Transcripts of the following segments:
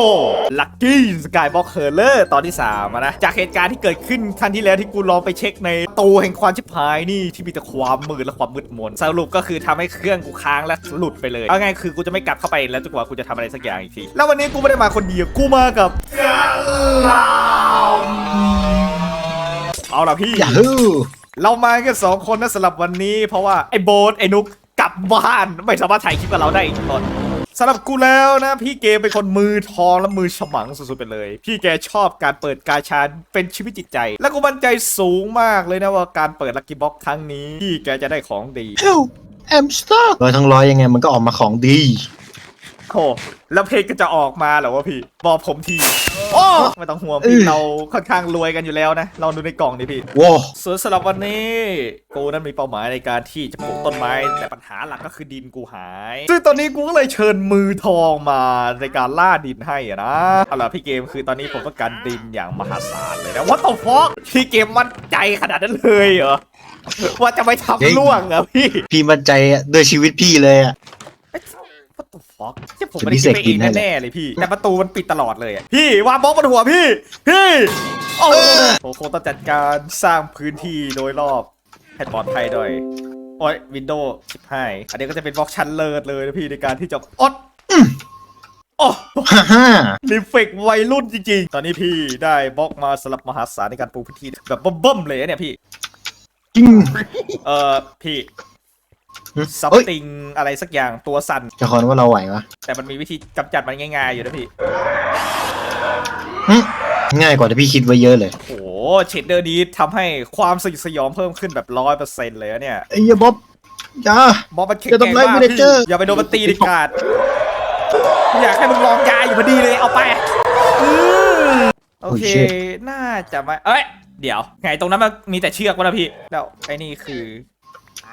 โอ้ลัคกี้สกายบ็อกเฮอร์เลอร์ตอนที่3อะนะจากเหตุการณ์ที่เกิดขึ้นครั้งที่แล้วที่กูลองไปเช็คในตัวแห่งความชิบหายนี่ที่มีแต่ความมืดและความมืดมนสรุปก็คือทำให้เครื่องกูค้างและหลุดไปเลยเอาไงายคือกูจะไม่กลับเข้าไปแล้วจนกว่ากูจะทำอะไรสักอย่างอีกทีแล้ววันนี้กูไม่ได้มาคนเดียวกูมากับเอาล่ะพี่ยาฮูเรามาแค่สองคนนะสำหรับวันนี้ เพราะว่าไอ้โบสไอ้นุกกลับบ้านไม่สามารถถ่ายคลิปกับเราได้อีกตอน สำหรับกูแล้วนะ พี่เกมเป็นคนมือทองและมือฉมังสุดๆไปเลย พี่แกชอบการเปิดกาชาเป็นชีวิตจิตใจ และกูมั่นใจสูงมากเลยนะว่าการเปิดลักกี้บ็อกครั้งนี้ พี่แกจะได้ของดีเฮลแอมสตาร์ร้อยทั้งร้อยยังไงมันก็ออกมาของดี โอ้แล้วเพลงก็จะออกมาเหรอวะพี่ บอกผมที โอ้ไม่ต้องห่วงพี่เออเราค่อนข้างรวยกันอยู่แล้วนะ เราดูในกล่องดิพี่ว้าส่วนสำหรับวันนี้กูนั้นมีเป้าหมายในการที่จะปลูกต้นไม้แต่ปัญหาหลักก็คือดินกูหาย ซึ่งตอนนี้กูก็เลยเชิญมือทองมาในการล่าดินให้อะนะเอาล่ะพี่เกมคือตอนนี้ผมต้องการดินอย่างมหาศาลเลยนะว่าต่อฟอกพี่เกมมั่นใจขนาดนั้นเลยเหรอว่าจะไม่ทำล่วงเหรอพี่ พี่มั่นใจด้วยชีวิตพี่เลยอะ ว่าต่อฟอกที่ผมไม่ได้คิดไปเองแน่ๆเลยพี่ แต่ประตูมันปิดตลอดเลยอะพี่วางบล็อกบนหัวพี่ พี่โอ้โหผมคงต้องจัดการสร้างพื้นที่โดยรอบให้ปลอดภัยด้วย โอ้ยวินโดว์ชิบหายอันนี้ก็จะเป็นบล็อกชั้นเลิศเลยนะพี่ในการที่จะอดโอ้ฮ่าฮ่ารีเฟกวัยรุ่นจริงๆ ตอนนี้พี่ได้บล็อกมาสำหรับมหาศาลในการปลูกพื้นที่แบบเบิ่มๆเลยนะเนี่ยพี่จริงเออพี่หึ ซัมเอ้ยติงอะไรสักอย่างตัวสั่น จะคอนว่าเราไหววะแต่มันมีวิธีกำจัดมันง่ายๆอยู่นะพี่ หึง่ายกว่าที่พี่คิดไว้เยอะเลยโอ้โหเชดเดอร์นี้ทำให้ความสยดสยองเพิ่มขึ้นแบบร้อยเปอร์เซ็นต์เลยอะเนี่ยไอ้เหี้ยบ๊อบจ้าบอสมันแข็งจะแกร่งทำร้ายมาก villager พี่อย่าไปโดนมันตีดิขาดอยากให้มึงลองยาอยู่พอดีเลยเอาไปอืมโอเค Oh shit น่าจะไม่เอ้ย เดี๋ยว ไงตรงนั้นมันมีแต่เชือกวะนะพี่ แล้วไอ้นี่คือ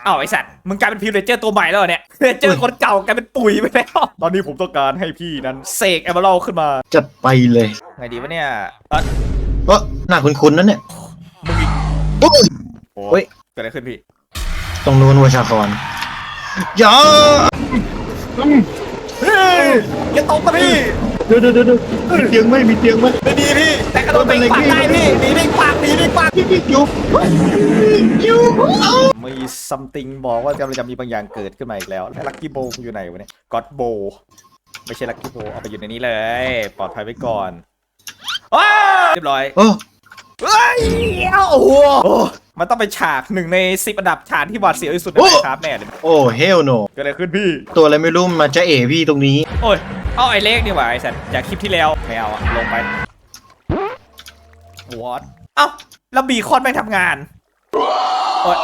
อ้าวไอสัตว์มึงกลายเป็นพิวเรเจอร์ตัวใหม่แล้วเหรอเนี่ยพิวเรเจอร์คนเก่ากลายเป็นปุ๋ยไปแล้ว ตอนนี้ผมต้องการให้พี่นั้นเสกแอมเบลขึ้นมาจัดไปเลยไงดีวะเนี่ยเอ้ยเออหน้าคุ้นๆนั่นเนี่ยมึงอีกโอ้ยโอ้เฮ้ย เกิดอะไรขึ้นพี่ตรงนู้นวชาคอนอย่าเฮ้ยอย่าตกนะพี่ เดี๋ยวเดี๋ยวเดี๋ยวมีเตียงไหมมีเตียงไหมไม่ดีพี่ แต่กระโดดไปขวางได้พี่หนีไปขวางหนีไปขวางพี่พี่จุ๊บจุ๊บเอ้ามี something บอกว่ากำลังจะมีบางอย่างเกิดขึ้นมาอีกแล้วแล้วลักกี้โบอยู่ไหนวะเนี่ยก็อดโบไม่ใช่ลักกี้โบเอาไปอยู่ในนี้เลย ปลอดภัยไว้ก่อนว้าวเรียบร้อยโอ้เฮ้ยโอ้โหมันต้องเป็นฉากหนึ่งในสิบอันดับฉากที่หวาดเสียวที่สุดในครับแน่เลยโอ้เฮลโนเกิดอะไรขึ้นพี่ ตัวอะไรไม่รู้มันมาจะเอพี่ตรงนี้ โอ้ย เอาไอ้เล็กนี่หว่าไอ้สัตว์จากคลิปที่แล้วไม่เอาอะลงไปวอตเอ้าแล้วบีคอนไม่งทำงานโอ้ย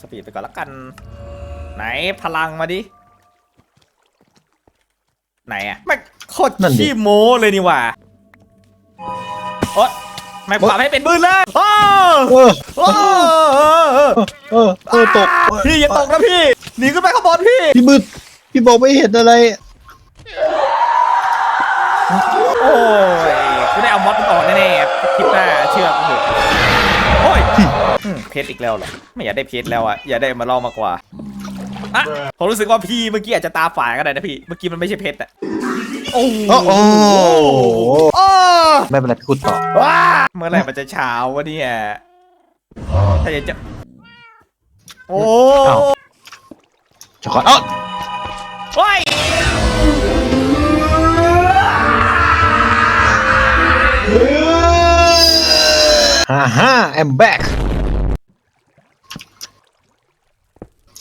สปีดไปก่อนละกัน ไหนพลังมาดิ ไหนอะไม่งโคตรนั่นดิขี้โม้เลยนี่หว่าโอ๊ยไม่ปรับให้เป็นมือเลยโอ้เออโอ้เออเออตกพี่อย่าตกนะพี่หนีขึ้นไปข้างบนพี่พี่มืดพี่บอกไม่เห็นอะไร โอ้ยกูได้เอามอดมันออกแน่ๆคลิปหน้าเชื่อกูเถอะโอ้ยอืมเพชรอีกแล้วเหรอ ไม่อยากได้เพชรแล้วอะ อยากได้มาลองมากกว่าอะผมรู้สึกว่าพี่เมื่อกี้อาจจะตาฝาดก็ได้นะพี่ เมื่อกี้มันไม่ใช่เพชรอะโอ้โหโอ้โหโอ้ไม่เป็นไรพี่คุดต่อว้าเมื่อไหร่มันจะเช้าวะเนี่ยถ้าอยากจะโอ้อ้าวจะขอเอ้าโอ้ย ฮ่าฮ่า I'm back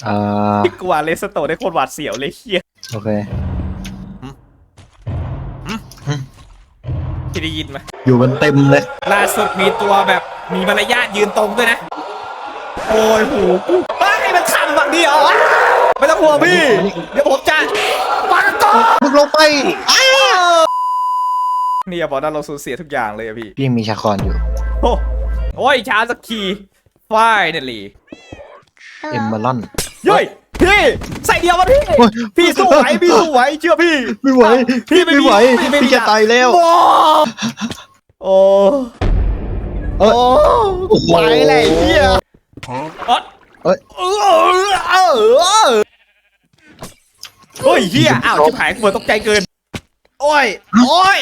อ่าพี่กลัวเลสโตได้โคตรหวาดเสียวเลยเฮียโอเคพี่ได้ยินไหมอยู่กันเต็มเลย ล่าสุดมีตัวแบบมีมารยาทยืนตรงด้วยนะ โอ้ยโหไอ้ยมันทำแบบนี้เหรอไม่ต้องห่วงพี่ เดี๋ยวผมจะปังก่อนมึงลงไปอ้านี่อย่าบอกนะเราสูญเสียทุกอย่างเลยอะพี่ พี่ยังมีชาคอนอยู่ โอ้ โอ้ยช้าสักที finally เอ็มเบอรอน เย้ยพี่ใส่เดียวมาพี่ โอ้ยพี่สู้ไหวพี่สู้ไหวเชื่อพี่ไม่ไหวพี่ไม่ไม่ไหวพี่ไม่มีพี่จะตายแล้ว โอ้โอ้เอ้ยโอ้ไปเลยเฮียอ๊อดเอ้ยเออเออเออโอ้ยเฮียอ้าวชิบหายกูตกใจเกิน โอ้ยโอ้ย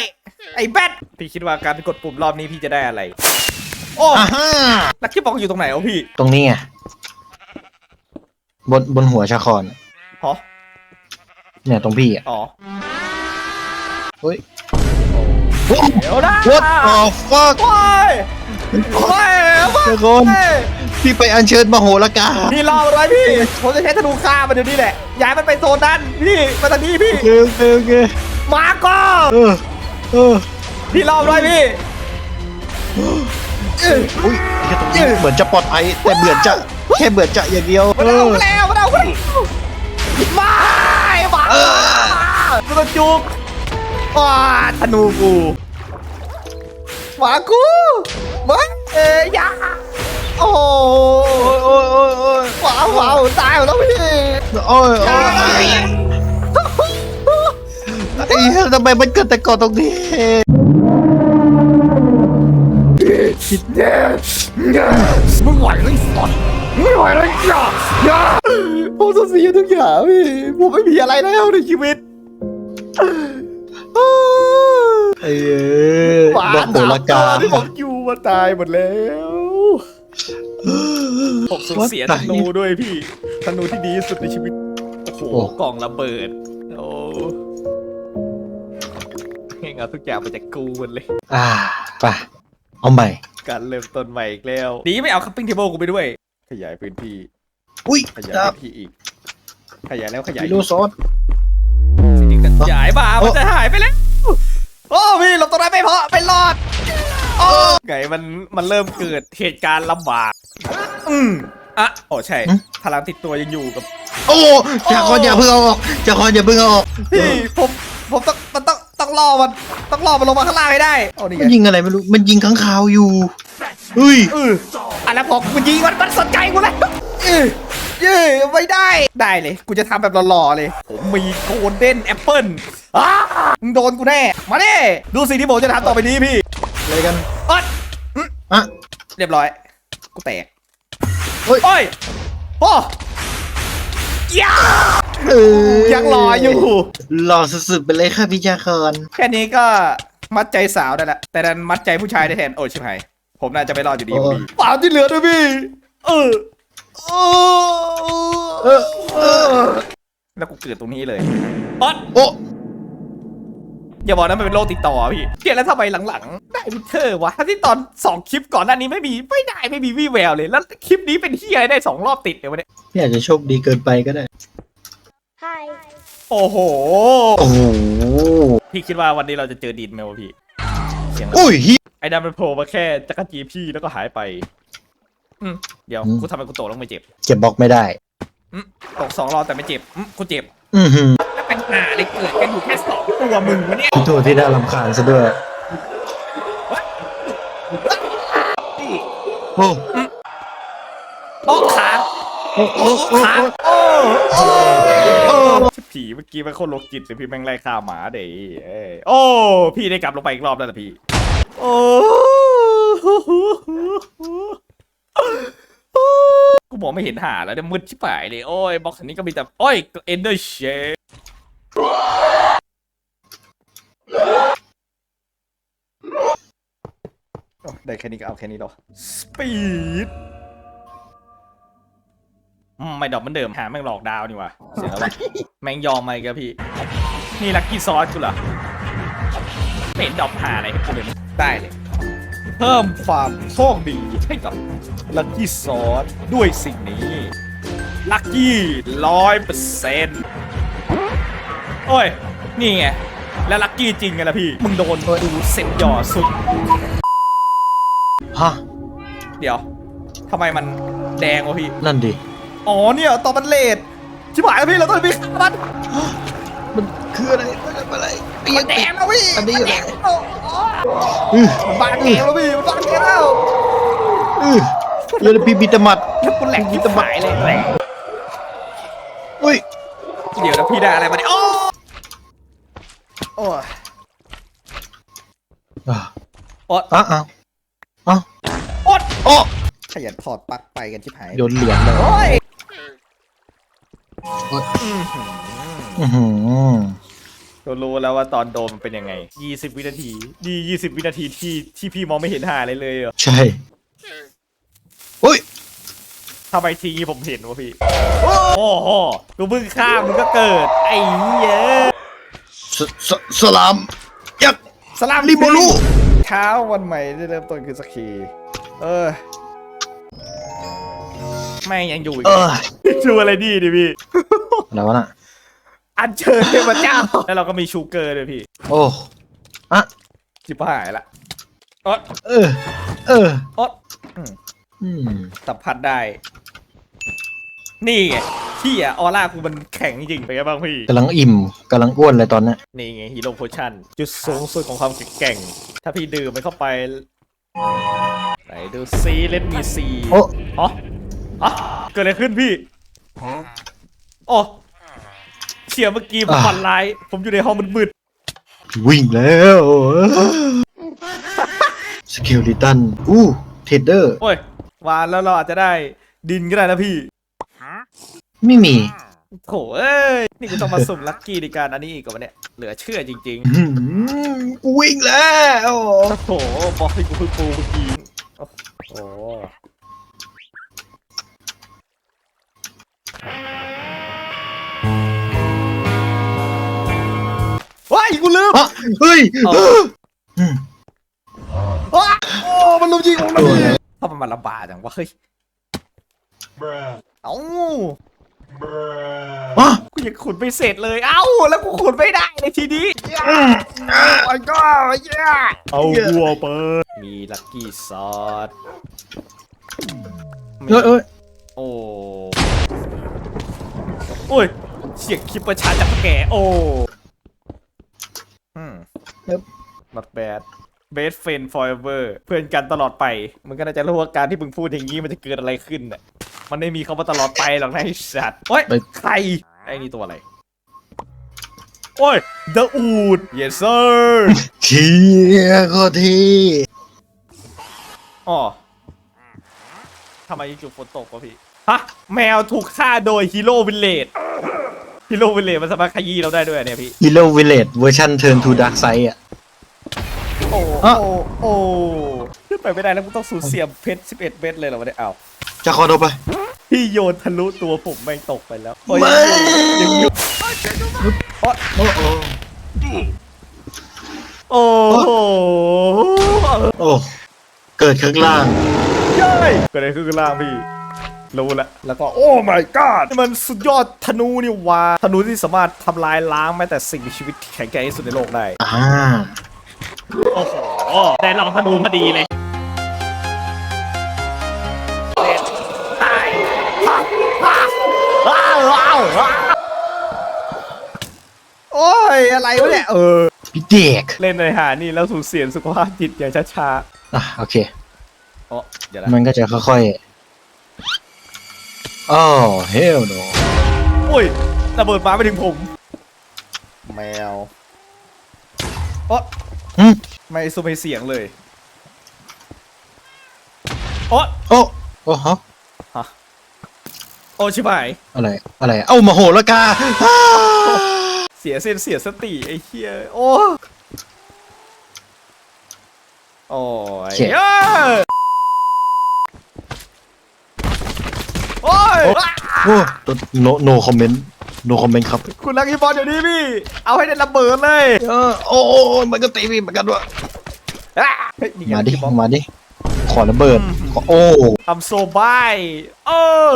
ไอ้แบทพี่คิดว่าการกดปุ่มรอบนี้พี่จะได้อะไร โอ้อ่าฮ่าลักกี้บอกอยู่ตรงไหนวะพี่ตรงนี้ไงบนบนหัวชาคอนฮะเนี่ยตรงพี่อะอ๋อเฮ้ย เดี๋ยวนะ What the fuck ว้ายว้ายชาคอนพี่ไปอัญเชิญมโหระกาพี่รอมันไว้พี่ ผมจะใช้ธนูฆ่ามันเดี๋ยวนี้แหละ ย้ายมันไปโซนนั้นพี่มาทางนี้พี่ โอเคโอเคโอเคมาก็เออเออพี่รอมันไว้พี่ อุ้ยแค่ตรงนี้เหมือนจะปลอดภัยแต่เหมือนจะแค่เหมือนจะอย่างเดียวมันเอาแล้วมันเอาแล้วไม่มามันจะจุกว้าธนูกูหมากูมาเอ้ยยาโอ้โอ้ยโอ้ยโอ้ยหมาหมาตายแล้วพี่โอ้ยโอ้ยไอ้เหี้ยทำไมมันเกิดแต่ก่อนตรงนี้ มึงไหวเลยสัตว์ไม่ไหวเลยอย่าอย่าผมสูญเสียทุกอย่างพี่ผมไม่มีอะไรแล้วในชีวิตไอ้เอ้ยหมาบอกโหระกาสมตัวที่ผมอยู่มาตายหมดแล้วผมสูญเสียธนูด้วยพี่ธนูที่ดีที่สุดในชีวิต โอ้โหกล่องระเบิด โอ้เงเอาทุกอย่างมาจากกูหมดเลย อ่าไป เอาใหม่ การเริ่มต้นใหม่อีกแล้วดีไม่เอาคัพปิ้งเทเบิลกูไปด้วย ขยายพื้นที่ อุ้ยขยายครับพื้นที่อีก ขยายแล้วขยายกิอีโลกซอสจริงๆขยายมามันโอ้จะหายไปแล้ว โอ้พี่หลบตรงนั้นไม่พอไม่รอด โอ้ไงมันมันเริ่มเกิดเหตุการณ์ลำบาก อืมอะโอ้ใช่พลังติดตัวยังอยู่กับ โอ้จากคอนอย่าเพิ่งเอาออกจากคอนอย่าเพิ่งเอาออก พี่ผมผมต้องมันต้อง ต้องรอมันต้องรอมันลงมาข้างล่างให้ได้โอ้นี่มันไงยิงอะไรไม่รู้ มันยิงข้างคาวอยู่เฮ้ยเอออันนั้นพอมันยิงมันมันสนใจกูแล้วเออเย้ไม่ได้ได้เลย กูจะทำแบบหล่อๆเลย ผมมีโกลเด้นแอปเปิลอ้ามึงโดนกูแน่ มาดิดูสิ่งที่ผมจะทำต่อไปนี้พี่อะไรกันอ๊ดอะเรียบร้อย กูแตกเฮ้ยโอ้ยโอ้ ยาเออยังรออยู่ หล่อสุดๆไปเลยค่ะพี่ชาคอนแค่นี้ก็มัดใจสาวได้ละ แต่ดันมัดใจผู้ชายได้แทน โอ้ชิบหายผมน่าจะไม่รอดอยู่ดีพี่เปล่าที่เหลือด้วยพี่เออเออเออเออแล้วกูเกิดตรงนี้เลยอ๊อดโอ้ อย่าบอกนะมันเป็นโรคติดต่อพี่เกลียดแล้วทำไมหลังๆ ได้วิเทอร์วะทั้งที่ตอนสองคลิปก่อนหน้านี้ไม่มีไม่ได้ไม่มีวี่แววเลย แล้วคลิปนี้เป็นที่อะไรได้สองรอบติดเลยวะเนี่ยพี่อาจจะโชคดีเกินไปก็ได้ Hi. โอ้โห โอ้โหพี่คิดว่าวันนี้เราจะเจอดินไหมวะพี่เสียงอะไรอุ้ยเฮียไอ้ดำมันโผล่มาแค่จักรจีพี่แล้วก็หายไปอืมเดี๋ยวอืม กูทำไมกูตกแล้วไม่เจ็บเก็บบล็อกไม่ได้อืมตกสองรอบแต่ไม่เจ็บอืมกูเจ็บ อือหือแล้วเป็น หาเลยเกิดกันอยู่แค่สองตัวมึงวะเนี่ยพี่โทษที่น่ารำคาญซะด้วยโอ้โอ้ขาโอ้โอ้โอ้ขาโอ้โอ้โอ้ผีเมื่อกี้มันโคตรโรคจิตเลยพี่แม่งไล่ฆ่าหมาเด้เอ้ยโอ้พี่ได้กลับลงไปอีกรอบแล้วนะพี่ โอ้กูมองไม่เห็นหาแล้วเนี่ยมืดชิบหายเลย โอ้ยบล็อกอันนี้ก็มีแต่ โอ้ยเอนเดอร์เช ฟได้แค่นี้ก็เอาแค่นี้หรอสปีดไม่ดอกเหมือนเดิมหาแม่งหลอกดาวนี่ว่ะเสียงอะไรแม่งยอมไหมแกพี่ นี่ลักกี้ซอสกูเหรอไม่เห็นดอกหาอะไรให้กูเลยนะได้เลย เพิ่มความโชคดีให้กับลัคกี้ซอสด้วยสิ่งนี้ลัคกี้ร้อยเปอร์เซ็นต์ โอ้ย นี่ไง แล้วลัคกี้จริงไงล่ะพี่ มึงโดนดูเซ็ตหย่อสุด ฮะ เดี๋ยวทำไมมันแดงวะพี่ นั่นดิ อ๋อเนี่ยตอนมันเลดชิบหายแล้วพี่เราต้องไปฆ่ามัน มันคืออะไร มันอะไรมันแดงแล้วพี่อันนี้มัอะไรแดงแล้วอ๋อมันบานเกมแล้วพี่มันบานเกมแล้วอือเยลพีบิตามัดแล้วกูแหลกที่หายเลยแหลกอุ้ย เดี๋ยวนะพี่ได้อะไรมาเนี่ยโอ้ โอ้ยอะโอ๊ยอะอะอะโอ๊ยโอ้ขยันถอดปลั๊กไปกันชิบหายโยนเหรียญเลยโอ้ยอือหือก็รู้แล้วว่าตอนโดนมันเป็นยังไง 20 วินาทีดี20 วินาทีที่ที่พี่มองไม่เห็นหาอะไรเลยเหรอใช่โอ้ยทำไมทีนี้ผมเห็นวะพี่ โอ้โห กูเพิ่งข้ามมึงก็เกิด ไอ้เหี้ย สสสลาม ยักษ์ สลามลิโบลูเช้าวันใหม่ได้เริ่มต้นขึ้นสักทีเออแม่งยังอยู่อีกเออชูอะไรดีดิพี่ อะไรวะน่ะ อันเชิญเทพเจ้า แล้วเราก็มีชูเกอร์ด้วยพี่โอ้อะจิบหายละเออ เออเออเอออืมสัมผัสได้ นี่ไงที่อะออร่ากูมันแข็งจริงๆไปนไงบ้างพี่กำลังอิ่มกำลังอ้วนเลยตอนเนี้ยนี่ไงฮีโร่โพชั่นจุดสูงสุดของความแกร่งถ้าพี่ดื่มมันเข้าไป ไหนดูซีเล่นมีซีโอ้อ๋ออ๋อเกิดอะไรขึ้นพี่อ๋อเชี่ยเมื่อกี้ผมฝันร้าย ผมอยู่ในห้องมืดวิ่งแล้วสกิลลิตันอู้เทรดเดอร์ๆโอ้ย วานแล้วเราอาจจะได้ดินก็ได้นะพี่ ไม่มี โถเอ้ย นี่กูต้องมาสุ่มลัคกี้ในการอันนี้อีกกับเนี่ยเหลือเชื่อจริงอืมกูวิ่งแล้วๆโอ้โหบอกให้กูเพิ่งปูเมื่อกี้โอ้โหว้ายกูลืมฮะเฮ้ยเอาเอออืมว้าโอ้ มันลุมยิงผมเลยถ้ามันมาลำบากจังวะเฮ้ยเอ้า ฮะกูยังขุดไม่เสร็จเลย เอ้า แล้วกูขุดไม่ได้เลยทีนี้อืมอะไอ้ก็เอาวัวเปิดมีลัคกี้ซอสเอ้ยเอ้ยโอ้โอ้ยเสียงคลิปประชาจากแกโอ้อืม not bad best friend forever เพื่อนกันตลอดไป มันก็น่าจะรู้ว่าการที่มึงพูดอย่างนี้มันจะเกิดอะไรขึ้นน่ะ มันไม่มีคำว่าตลอดไปหรอกนะไอ้สัตว์โอ้ยใครไอ้นี่ตัวอะไร โอ้ย the อูด yes sir เชียโคตรทีอ๋อทำไมจู่ๆฝนตกวะพี่ ฮะ แมวถูกฆ่าโดยฮีโร่วิลเลจฮีโร่วิลเลจมันสามารถขยี้เราได้ด้วยเนี่ยพี่ ฮีโร่วิลเลจเวอร์ชันเทิร์นทูดาร์กไซด์อะ โอ้อะโอ้ โอ้ขึ้นไปไม่ได้แล้วกูต้องสูญเสียเพชร11 เม็ดเลยเหรอวะเนี่ยอ้าว จะขอโทษไปพี่โยนทะลุตัวผมแม่งตกไปแล้วโอ้ยไม่ยังอยู่โอ้โอ้โอ้โอ้โหโอ้เกิดข้างล่างเย้ยเกิดอะไรขึ้นข้างล่างพี่รู้ละแล้วก็โอ้ my god นี่มันสุดยอดธนูนี่หว่าธนูที่สามารถทำลายล้างแม้แต่สิ่งมีชีวิตที่แข็งแกร่งที่สุดในโลกได้อ่าโอ้โหได้ลองธนูพอดีเลย โอ้ย อะไรวะเนี่ย เออ พี่เด็กเล่นในหานี่แล้วสูญเสียสุขภาพจิตอย่างช้าอะโอเค ๆอ๋อเดี๋ยวนะมันก็จะค่อยๆอ๋อเฮลโนอุ้ยระเบิดมาไปถึงผม แมวโอ๊ะอืมไม่สู้ไม่เสียงเลยโอ๊ะโอ้โอ้ฮะโอ้ชิบหาย อะไร อะไร เอ้ามาโหระกาอ้าเสียเส้นเสียสติไอ้เหี้ยโอ้โอ้ยเอ้ยโอ้ยโอ้โนโนคอมเมนต์โนคอมเมนต์ครับ คุณลักอีบอลเดี๋ยวนี้พี่ เอาให้ได้ระเบิดเลยเออโอ้โอ้โอ้มันก็ตีพี่เหมือนกันวะอะเฮ้ยนี่ไงมาดิที่บอล มาดิ ขอระเบิดอืมขอโอ้ทำโซบายเออ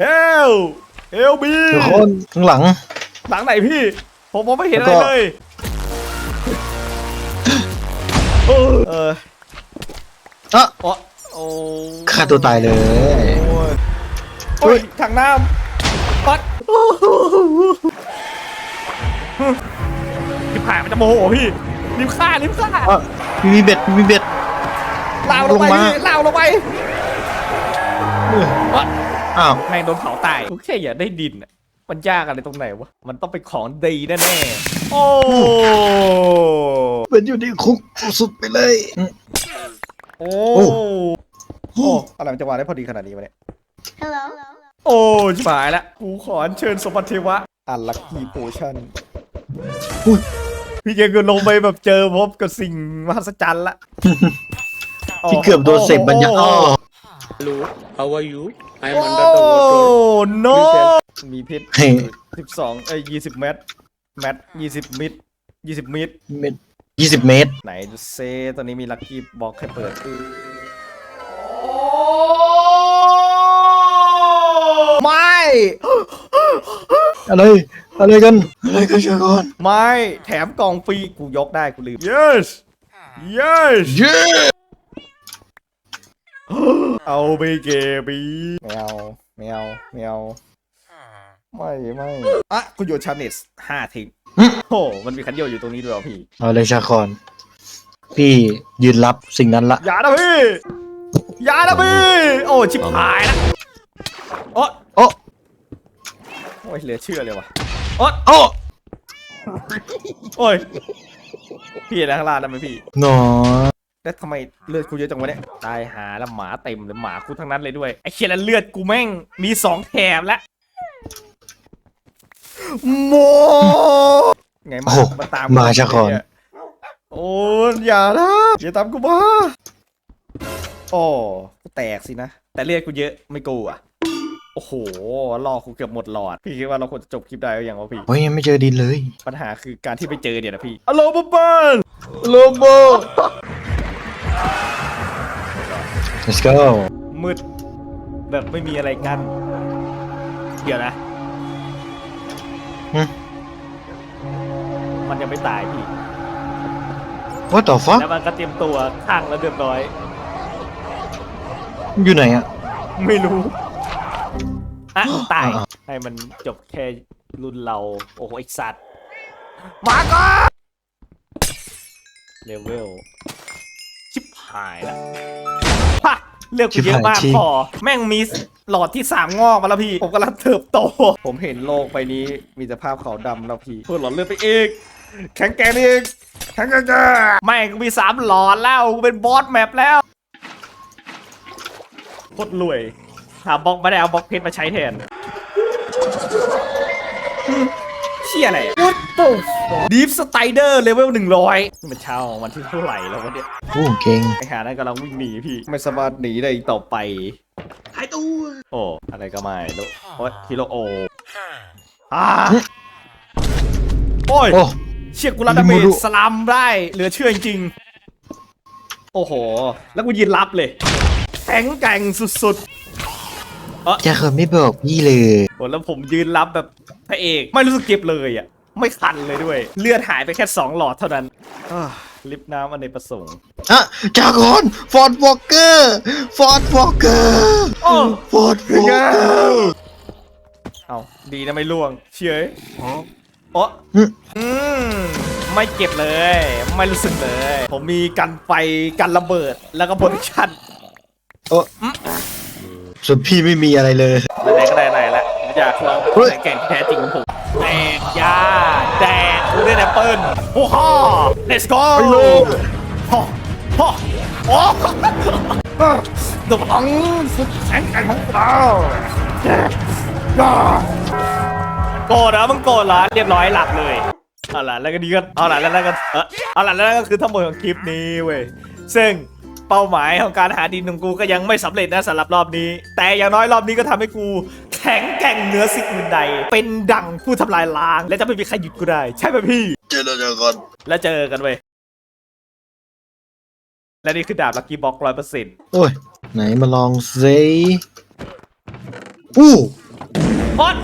เฮลเฮลบีทุกคนข้างหลัง หลังไหนพี่ ผมมองไม่เห็นอะแล้ไรวก็เลยเออเอออะโอ้โอ้ฆ่าตัวตายเลยโอ้ยโอ้ยถังน้ำปัดรีบขายมันจะโมโหพี่รีบฆ่ารีบฆ่าอะพี่มีเบ็ดพี่มีเบ็ดลาวลงไปลงมาพี่ลาวลงไป อ๊ะอ้าว แม่งโดนเผาตายกูแค่อยากได้ดินอะมันยากอะไรตรงไหนวะ มันต้องเป็นของดีแน่ๆ โอ้เป็นอยู่ในคุกสุดไปเลยอืมโอ้โอ้ โอ้อะไรมันจะวางได้พอดีขนาดนี้วะเนี่ย Hello. โอ้ชิบหายละ กูขออัญเชิญสมบัติเทวะ อันลัคกี้โพชั่นอุ้ยพี่เกมก็ลงไปแบบเจอพบกับสิ่งมหัศจรรย์ละที่เกือบโดนเสพบรรยาอ้อ Hello, how are you? I am โอ้ under the water. โน Please มีพิษให้สิบสองเอ้ยยี่สิบเมตรแมตยี่สิบมิตรยี่สิบมิตร เมตรยี่สิบเมตร ไหนดูเซตอนนี้มีลัคกี้บ็อกให้เปิดไม่ อะไร อะไรกัน อะไรกันเชียวก่อน ไม่ แถมกล่องฟรีกูยกได้กูลืม yes yes เย้ เอาไปเก็บบีไม่เอาไม่เอาไม่เอาไม่ไม่อะกูโยนชาเนสห้าทิ้งโอ้มันมีคันโยนอยู่ตรงนี้ด้วยเหรอพี่เอาเลยชาคอน พี่ยืนรับสิ่งนั้นละอย่านะพี่อย่านะพี่ โอ้ชิบหายละโอ้โอ้โอ้ยเหลือเชื่อเลยว่ะโอ้โอ้โอ้ยพี่เห็นนะข้างล่างนั่นไหมพี่หนอ แล้วทำไมเลือดกูเยอะจังวะเนี่ยตายหาแล้วหมาเต็มเลยหมากูทั้งนั้นเลยด้วยไอ้เคียแล้วเลือดกูแม่งมีสองแถบแล้วโมไงมาโอ้มาตามมาชาคอนเนี่ยโอ้ยอย่านะอย่าตามกูมาโอ้กูแตกสินะ แต่เลือดกูเยอะไม่กูอะโอ้โหรอกูเกือบหมดหลอด พี่คิดว่าเราควรจะจบคลิปได้หรือยังวะพี่ เฮ้ยยังไม่เจอดินเลย ปัญหาคือการที่ไปเจอเนี่ยนะพี่ ฮัลโหลบ๊อบเบิ้ลโลโบ let's go มืด แบบไม่มีอะไรกัน เดี๋ยวนะ หึ มันยังไม่ตายพี่ what the fuck แล้วมันก็เตรียมตัวข้างแล้วเรียบร้อย อยู่ไหนอะไม่รู้ อะ ตายอะให้มันจบแค่รุ่นเรา โอ้โหไอสัตว์ มาก่อนเลเวล ชิบหายละ ฮะเลือกกูเยอะมากพอแม่งมีหลอดที่สามงอกมาแล้วพี่ ผมกำลังเติบโต ผมเห็นโลกใบนี้มีแต่ภาพขาวดำแล้วพี่เพิ่มหลอดเลือดไปอีก แข็งแกร่งอีกแข็งแกร่งไม่งกูมีสามหลอดแล้วกูเป็นบอสแมปแล้วโคตรรวย หาบล็อกไม่ได้เอาบล็อกเพชรมาใช้แทนเชี่ยอะไร What the Deep Strider Level 100นี่มันเช้าของวันที่เท่าไหร่แล้ววะเนี่ยโอ้เก่งไอหานั่นกำลังวิ่งหนีพี่ ไม่สามารถหนีได้อีกต่อไปหายตัวโอ้อะไรก็ไม่รู้โอ้ยฮิโรโออ่าโอ้ยโอ้ เชี่ยกูรับดาเมลิจมูรุสลัมได้เหลือเชื่อจริงๆโอ้โห แล้วกูยืนรับเลยแข็งแกร่งสุดจะเคยไม่บอกพี่เลยๆโอ้แล้วผมยืนรับแบบพระเอก ไม่รู้สึกเจ็บเลยอะ ไม่คันเลยด้วย เลือดหายไปแค่สองหลอดเท่านั้นอ่าลิฟต์น้ำอเนกประสงค์ อะจากอนฟอร์ดวอลเกอร์ฟอร์ดวอลเกอร์โอ้ ฟอร์ดวอลเกอร์เอาดีนะไม่ล่วง เฉยโอ้อืมอืมไม่เก็บเลย ไม่รู้สึกเลย ผมมีกันไฟกันระเบิดแล้วก็โปรดักชั่นโอ้ส่วนพี่ไม่มีอะไรเลยไหนๆก็ได้ไหนละผมอยากลองเฮ้ย แข่งแท้จริงของผม แดกยาแดกกูได้แอปเปิ้ลโอ้โห let's go ไปเลยโอ้โหโอ้ดบังสุดแข็งแกร่งของเราโกรธเหรอมึงโกรธเหรอเรียบร้อยหลับเลยเอาล่ะแล้วก็ดีก็เอาล่ะแล้วก็เออเอาล่ะแล้วก็คือทั้งหมดของคลิปนี้เว้ยซึ่งเป้าหมายของการหาดินของกูก็ยังไม่สำเร็จนะสำหรับรอบนี้ แต่อย่างน้อยรอบนี้ก็ทำให้กู แข็งแกร่งเหนือสิ่งอื่นใด เป็นดั่งผู้ทำลายล้าง และจะไม่มีใครหยุดกูได้ ใช่ไหมพี่ เจอแล้วจากอนแล้วเจอกันเว้ยและนี่คือดาบลักกี้บ็อกร้อยเปอร์เซ็นต์โอ้ย ไหนมาลองซิอู้โอ๊ย